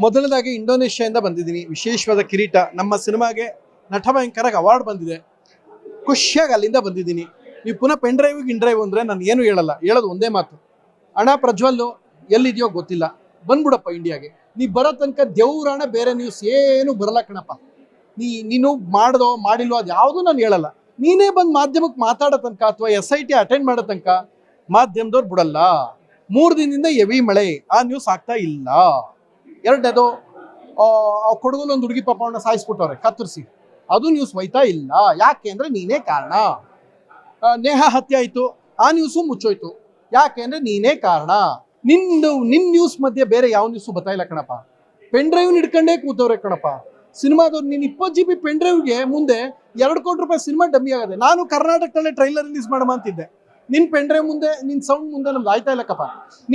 ಮೊದಲನೇದಾಗಿ ಇಂಡೋನೇಷ್ಯಾದಿಂದ ಬಂದಿದ್ದೀನಿ. ವಿಶೇಷವಾದ ಕಿರೀಟ. ನಮ್ಮ ಸಿನಿಮಾಗೆ ನಟ ಭಯಂಕರ ಅವಾರ್ಡ್ ಬಂದಿದೆ. ಖುಷಿಯಾಗಿ ಅಲ್ಲಿಂದ ಬಂದಿದ್ದೀನಿ. ನೀವು ಪುನಃ ಪೆನ್ ಡ್ರೈವ್ ಇನ್ ಡ್ರೈವ್ ಅಂದರೆ ನಾನು ಏನು ಹೇಳಲ್ಲ. ಹೇಳೋದು ಒಂದೇ ಮಾತು. ಹಣ ಪ್ರಜ್ವಲ್ಲು ಎಲ್ಲಿದೆಯೋ ಗೊತ್ತಿಲ್ಲ. ಬಂದ್ಬಿಡಪ್ಪ ಇಂಡಿಯಾಗೆ. ನೀ ಬರೋ ತನಕ ದೇವ್ರಾಣ ಬೇರೆ ನ್ಯೂಸ್ ಏನು ಬರಲ್ಲ ಕಣಪ್ಪ. ನೀ, ನೀನು ಮಾಡ್ದೋ, ಮಾಡಿಲ್ವೋ ಅದು ಯಾವುದೂ ನಾನು ಹೇಳಲ್ಲ. ನೀನೇ ಬಂದು ಮಾಧ್ಯಮಕ್ಕೆ ಮಾತಾಡೋ ತನಕ ಅಥವಾ ಎಸ್ ಐ ಟಿ ಅಟೆಂಡ್ ಮಾಡೋ ತನಕ ಮಾಧ್ಯಮದವ್ರು ಬಿಡಲ್ಲ. ಮೂರು ದಿನದಿಂದ ಎವಿ ಮಳೆ. ಆ ನ್ಯೂಸ್ ಆಗ್ತಾ ಇಲ್ಲ. ಎರಡನೇದು ಕೊಡಗಲು ಒಂದು ಹುಡುಗಿ ಪಾಪವನ್ನ ಸಾಯಿಸ್ಬಿಟ್ಟವ್ರೆ, ಕತ್ತರಿಸಿ. ಅದು ನ್ಯೂಸ್ ಹೋಯ್ತಾ ಇಲ್ಲ. ಯಾಕೆ ಅಂದ್ರೆ ನೀನೇ ಕಾರಣ. ನೇಹ ಹತ್ಯೆ ಆಯ್ತು. ಆ ನ್ಯೂಸು ಮುಚ್ಚೋಯ್ತು. ಯಾಕೆ ಅಂದ್ರೆ ನೀನೇ ಕಾರಣ. ನಿಂದು, ನಿನ್ ನ್ಯೂಸ್ ಮಧ್ಯೆ ಬೇರೆ ಯಾವ ನ್ಯೂಸು ಇಲ್ಲ ಕಣಪ್ಪ. ಪೆನ್ ಡ್ರೈವ್ ಹಿಡ್ಕೊಂಡೇ ಕೂತವ್ರೆ ಕಣಪ್ಪ. ಸಿನಿಮಾದವ್ರು, ನೀನ್ ಇಪ್ಪತ್ತು ಜಿ ಬಿ ಪೆನ್ ಡ್ರೈವ್ಗೆ ಮುಂದೆ ಎರಡು ಕೋಟಿ ರೂಪಾಯಿ ಸಿನಿಮಾ ಡಮ್ಮಿ ಆಗದೆ, ನಾನು ಕರ್ನಾಟಕದಲ್ಲೇ ಟ್ರೈಲರ್ ರಿಲೀಸ್ ಮಾಡಮ ಅಂತಿದ್ದೆ. ನಿನ್ ಪೆನ್ ಡ್ರೈವ್ ಮುಂದೆ, ನಿನ್ ಸೌಂಡ್ ಮುಂದೆ ನಮ್ದು ಆಯ್ತಾ ಕಪ್ಪ.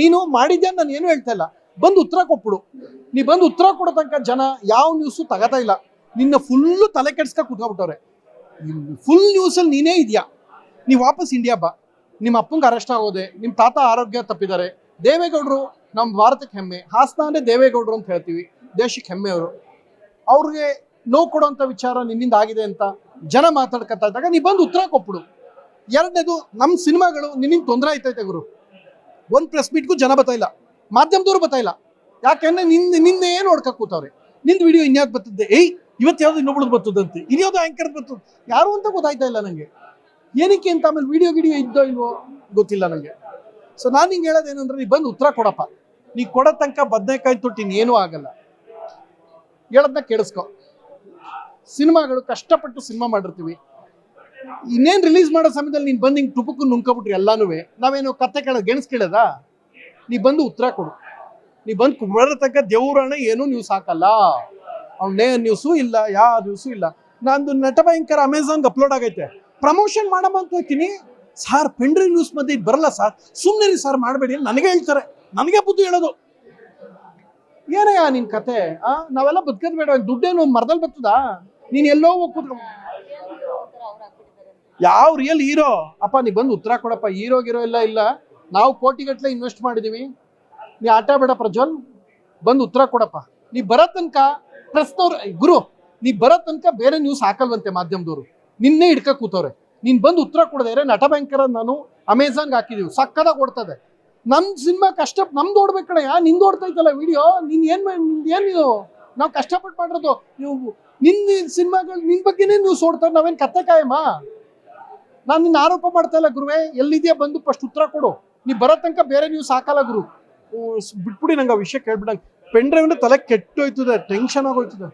ನೀನು ಮಾಡಿದ್ಯಾ ನಾನು ಏನು ಹೇಳ್ತಾ ಇಲ್ಲ. ಬಂದು ಉತ್ತರ ಕೊಟ್ಬಿಡು. ನೀ ಬಂದು ಉತ್ತರ ಕೊಡೋ ತನಕ ಜನ ಯಾವ ನ್ಯೂಸು ತಗೋತಾ ಇಲ್ಲ. ನಿನ್ನ ಫುಲ್ಲು ತಲೆ ಕೆಡ್ಸ್ಕ ಕುತ್ಕೊಬಿಟ್ಟವ್ರೆ. ಫುಲ್ ನ್ಯೂಸಲ್ಲಿ ನೀನೇ ಇದೆಯಾ? ನೀ ವಾಪಸ್ ಇಂಡಿಯಾ ಬಾ. ನಿಮ್ಮ ಅಪ್ಪಂಗೆ ಅರೆಸ್ಟ್ ಆಗೋದೆ ನಿಮ್ಮ ತಾತ ಆರೋಗ್ಯ ತಪ್ಪಿದ್ದಾರೆ. ದೇವೇಗೌಡರು ನಮ್ಮ ಭಾರತಕ್ಕೆ ಹೆಮ್ಮೆ. ಹಾಸನ ಅಂದರೆ ದೇವೇಗೌಡರು ಅಂತ ಹೇಳ್ತೀವಿ. ದೇಶಕ್ಕೆ ಹೆಮ್ಮೆ ಅವರು. ಅವ್ರಿಗೆ ನೋವು ಕೊಡೋಂಥ ವಿಚಾರ ನಿನ್ನಿಂದ ಆಗಿದೆ ಅಂತ ಜನ ಮಾತಾಡ್ಕೊತಾ ಇದ್ದಾಗ ನೀ ಬಂದು ಉತ್ತರ ಕೊಟ್ಬಿಡು. ಎರಡನೇದು ನಮ್ಮ ಸಿನಿಮಾಗಳು ನಿನ್ನಿಂದ ತೊಂದರೆ ಆಯ್ತೈತೆ ಗುರು. ಒಂದು ಪ್ರೆಸ್ ಮೀಟ್ಗೂ ಜನ ಬರ್ತಾ ಮಾಧ್ಯಮದವ್ರು ಬರ್ತಾ ಇಲ್ಲ. ಯಾಕೆಂದ್ರೆ ನಿಂದ ನಿನ್ನೆ ಏನು ನೋಡ್ಕೊ ಕೂತವ್ರೆ. ನಿಂದು ವಿಡಿಯೋ ಇನ್ಯಾವ್ದು ಬರ್ತದೆ? ಏಯ್, ಇವತ್ತು ಯಾವ್ದು ಇನ್ನೊಬ್ಳದ್ದು ಬರ್ತದಂತೆ. ಇನ್ಯಾವ್ದು ಆ್ಯಂಕರ್ ಬರ್ತದೆ. ಯಾರು ಅಂತ ಗೊತ್ತಾಯ್ತಾ ಇಲ್ಲ ನನಗೆ ಏನಕ್ಕೆ ಅಂತ ಆಮೇಲೆ ವಿಡಿಯೋ ಗಿಡಿಯೋ ಇದ್ದೋ ಇಲ್ವೋ ಗೊತ್ತಿಲ್ಲ ನನಗೆ ಸೊ ನಾನು ಹಿಂಗೆ ಹೇಳೋದೇನಂದ್ರೆ ನೀ ಬಂದು ಉತ್ತರ ಕೊಡಪ್ಪ. ನೀ ಕೊಡೋ ತನಕ ಬದನೆಕಾಯಿ ತೊಟ್ಟಿನ ಏನೂ ಆಗಲ್ಲ. ಹೇಳೋದನ್ನ ಕೇಳಿಸ್ಕೊ. ಸಿನಿಮಾಗಳು ಕಷ್ಟಪಟ್ಟು ಸಿನಿಮಾ ಮಾಡಿರ್ತೀವಿ. ಇನ್ನೇನು ರಿಲೀಸ್ ಮಾಡೋ ಸಮಯದಲ್ಲಿ ನೀನು ಬಂದು ಹಿಂಗೆ ಟುಪುಕ್ಕು ನುಂಕೊಬಿಟ್ರಿ ಎಲ್ಲಾನು ನಾವೇನು ಕತೆ ಕೇಳೋದು, ಗೆಣಸ್ ಕೇಳೋದ? ನೀ ಬಂದು ಉತ್ತರ ಕೊಡು. ನೀ ಬಂದು ಕುಮಾರತಕ್ಕ ತನಕ ದೇವ್ರಣ ಏನೂ ನ್ಯೂಸ್ ಹಾಕಲ್ಲ ಅವ್ನೇ ನ್ಯೂಸು ಇಲ್ಲ ಯಾವ ನ್ಯೂಸು ಇಲ್ಲ. ನಂದು ನಟ ಭಯಂಕರ ಅಮೆಝಾನ್ಗೆ ಅಪ್ಲೋಡ್ ಆಗೈತೆ. ಪ್ರಮೋಷನ್ ಮಾಡಮ್ಮ ಅಂತ ಹೋಗ್ತೀನಿ ಸಾರ್ ಪೆಂಡ್ರಿ ನ್ಯೂಸ್ ಮಧ್ಯೆ ಇದು ಬರಲ್ಲ ಸರ್. ಸುಮ್ಮನೆ ಸರ್ ಮಾಡಬೇಡಿ ನನಗೆ ಹೇಳ್ತಾರೆ. ನನಗೆ ಬುದ್ಧಿ ಹೇಳೋದು. ಏನಯ್ಯ ನಿನ್ ಕತೆ? ಆ ನಾವೆಲ್ಲ ಬದುಕದ್ ಬೇಡ. ದುಡ್ಡೇನು ಮರದಲ್ಲಿ ಬರ್ತದಾ ನೀನ್ ಎಲ್ಲೋ ಹೋಗ್ ಕೂತ್ಕೊ ಯಾವ ರಿಯಲ್ ಹೀರೋ ಅಪ್ಪ ನೀ ಬಂದು ಉತ್ತರ ಕೊಡಪ್ಪ. ಹೀರೋ ಗಿರೋ ಇಲ್ಲ ಇಲ್ಲ. ನಾವು ಕೋಟಿಗಟ್ಟಲೆ ಇನ್ವೆಸ್ಟ್ ಮಾಡಿದೀವಿ. ನೀ ಆಟ ಬೇಡ ಪ್ರಜ್ವಲ್, ಬಂದು ಉತ್ತರ ಕೊಡಪ್ಪ. ನೀ ಬರೋ ತನಕ ಪ್ರೆಸ್ನವ್ರು ಗುರು, ನೀ ಬರೋ ತನಕ ಬೇರೆ ನ್ಯೂಸ್ ಹಾಕಲ್ವಂತೆ ಮಾಧ್ಯಮದವರು. ನಿನ್ನೆ ಹಿಡ್ಕ ಕೂತವ್ರೆ. ನೀನ್ ಬಂದು ಉತ್ತರ ಕೊಡದೆ ನಟ ಬ್ಯಾಂಕರ್ ನಾನು ಅಮೆಝಾನ್ಗೆ ಹಾಕಿದೀವಿ. ಸಕ್ಕದಾಗ ಓಡ್ತದೆ. ನಮ್ ಸಿನಿಮಾ ಕಷ್ಟ, ನಮ್ದು ಓಡ್ಬೇಕು ಕಣಯ್ಯ. ನಿಂದು ಓಡ್ತೈತಲ್ಲ ವಿಡಿಯೋ ನಿನ್ ಏನ್ ನಿಂದು ಏನು ನಾವು ಕಷ್ಟಪಟ್ಟು ಮಾಡಿರೋದು. ನೀವು ನಿನ್ನ ಸಿನಿಮಾಗಳು ನಿನ್ ಬಗ್ಗೆನೇ ನ್ಯೂಸ್ ಓಡ್ತಾರೆ, ನಾವೇನ್ ಕತ್ತೆ ಕಾಯಮ್ಮ? ನಾನು ನಿನ್ನ ಆರೋಪ ಮಾಡ್ತಾ ಇಲ್ಲ ಗುರುವೆ. ಎಲ್ಲಿದೆಯಾ ಬಂದು ಫಸ್ಟ್ ಉತ್ತರ ಕೊಡು. ನೀ ಬರೋ ತನಕ ಬೇರೆ ನೀವು ಹಾಕಲ್ಲ ಗುರು. ಬಿಟ್ಬಿಡಿ ನಂಗೆ ಆ ವಿಷಯ ಕೇಳ್ಬಿಡಂಗೆ. ಪೆನ್ ಡ್ರೈವ್ ತಲೆ ಕೆಟ್ಟೋಯ್ತದೆ ಟೆನ್ಷನ್ ಆಗೋಯ್ತದೆ.